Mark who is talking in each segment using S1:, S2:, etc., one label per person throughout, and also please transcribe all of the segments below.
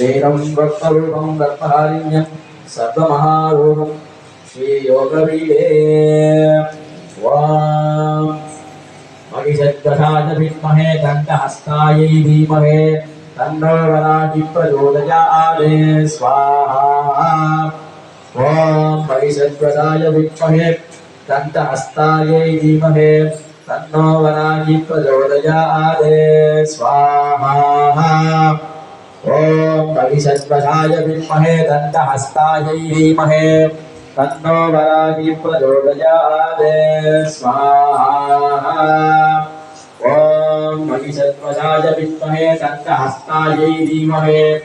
S1: वेदं भक्तरूपं दत्तहारिण्यं सर्वमहारूपं श्रीयोगवीरे वां महिषद्वशाय विद्महे दण्डहस्तायै धीमहे तन्नो वराहि प्रचोदयात् स्वाहा। ॐ महिषद्वशाय विद्महे दण्डहस्तायै धीमहे तन्नो वराहि प्रचोदयात् स्वाहा। ॐ महिषद्वशाय विद्महे दण्डहस्तायै धीमहे तन्नो वराहि प्रचोदयात्। स्वाहा। ॐ महिषध्वजाय विद्महे दन्तहस्तायै धीमहे।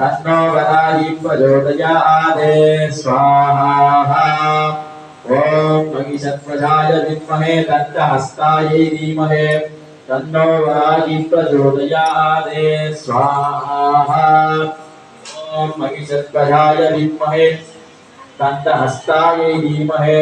S1: तन्नो वराहि प्रचोदयात्। स्वाहा। ॐ महिषध्वजाय विद्महे दन्तहस्तायै धीमहे। तन्नो वराहि प्रचोदयात् स्वाहा। ॐ महिषध्वजाय विद्महे दन्तहस्तायै धीमहे।